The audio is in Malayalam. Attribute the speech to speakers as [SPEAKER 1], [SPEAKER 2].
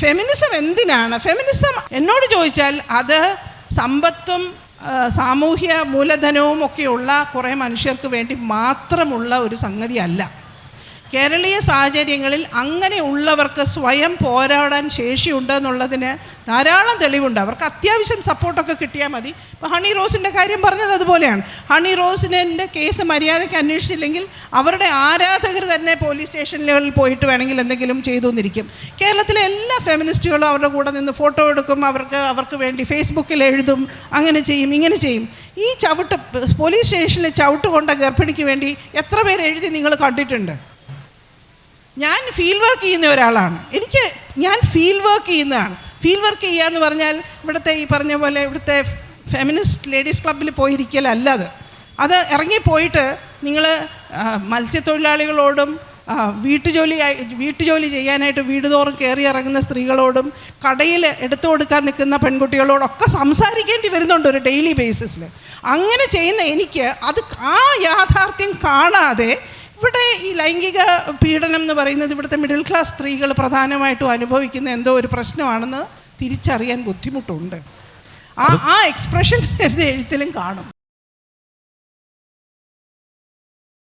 [SPEAKER 1] ഫെമിനിസം എന്തിനാണ്? ഫെമിനിസം എന്നോട് ചോദിച്ചാൽ അത് സമ്പത്തും സാമൂഹ്യ മൂലധനവും ഒക്കെയുള്ള കുറേ മനുഷ്യർക്ക് വേണ്ടി മാത്രമുള്ള ഒരു സംഗതിയല്ല. കേരളീയ സാഹചര്യങ്ങളിൽ അങ്ങനെയുള്ളവർക്ക് സ്വയം പോരാടാൻ ശേഷിയുണ്ട് എന്നുള്ളതിന് ധാരാളം തെളിവുണ്ട്. അവർക്ക് അത്യാവശ്യം സപ്പോർട്ടൊക്കെ കിട്ടിയാൽ മതി. ഇപ്പോൾ ഹണി റോസിന്റെ കാര്യം പറഞ്ഞത് അതുപോലെയാണ്. ഹണി റോസിന്റെ കേസ് മര്യാദയ്ക്ക് അന്വേഷിച്ചില്ലെങ്കിൽ അവരുടെ ആരാധകർ തന്നെ പോലീസ് സ്റ്റേഷനുകളിൽ പോയിട്ട് വേണമെങ്കിൽ എന്തെങ്കിലും ചെയ്തു എന്നിരിക്കും കേരളത്തിലെ എല്ലാ ഫെമിനിസ്റ്റുകളും അവരുടെ കൂടെ നിന്ന് ഫോട്ടോ എടുക്കും. അവർക്ക് അവർക്ക് വേണ്ടി ഫേസ്ബുക്കിൽ എഴുതും. അങ്ങനെ ചെയ്യും ഇങ്ങനെ ചെയ്യും. ഈ ചവിട്ട് പോലീസ് സ്റ്റേഷനിൽ ചവിട്ട് കൊണ്ട ഗർഭിണിക്ക് വേണ്ടി എത്ര പേര് എഴുതി നിങ്ങൾ കണ്ടിട്ടുണ്ട്? ഞാൻ ഫീൽഡ് വർക്ക് ചെയ്യുന്ന ഒരാളാണ്. എനിക്ക് ഞാൻ ഫീൽഡ് വർക്ക് ചെയ്യുന്നതാണ്. ഫീൽഡ് വർക്ക് ചെയ്യുക എന്ന് പറഞ്ഞാൽ ഇവിടുത്തെ ഈ പറഞ്ഞ പോലെ ഇവിടുത്തെ ഫെമിനിസ്റ്റ് ലേഡീസ് ക്ലബ്ബിൽ പോയിരിക്കലല്ല അത് അത് ഇറങ്ങിപ്പോയിട്ട് നിങ്ങൾ മത്സ്യത്തൊഴിലാളികളോടും വീട്ടുജോലി വീട്ടുജോലി ചെയ്യാനായിട്ട് വീട് തോറും കയറി ഇറങ്ങുന്ന സ്ത്രീകളോടും കടയിൽ എടുത്തു കൊടുക്കാൻ നിൽക്കുന്ന പെൺകുട്ടികളോടൊക്കെ സംസാരിക്കേണ്ടി വരുന്നുണ്ട് ഒരു ഡെയിലി ബേസിസിൽ അങ്ങനെ ചെയ്യുന്ന എനിക്ക് അത് ആ യാഥാർത്ഥ്യം കാണാതെ ഇവിടെ ഈ ലൈംഗിക പീഡനം എന്ന് പറയുന്നത് ഇവിടുത്തെ മിഡിൽ ക്ലാസ് സ്ത്രീകൾ പ്രധാനമായിട്ടും അനുഭവിക്കുന്ന എന്തോ ഒരു പ്രശ്നമാണെന്ന് തിരിച്ചറിയാൻ ബുദ്ധിമുട്ടുണ്ട്. ആ ആ എക്സ്പ്രഷൻ എന്റെ എഴുത്തിലും കാണും.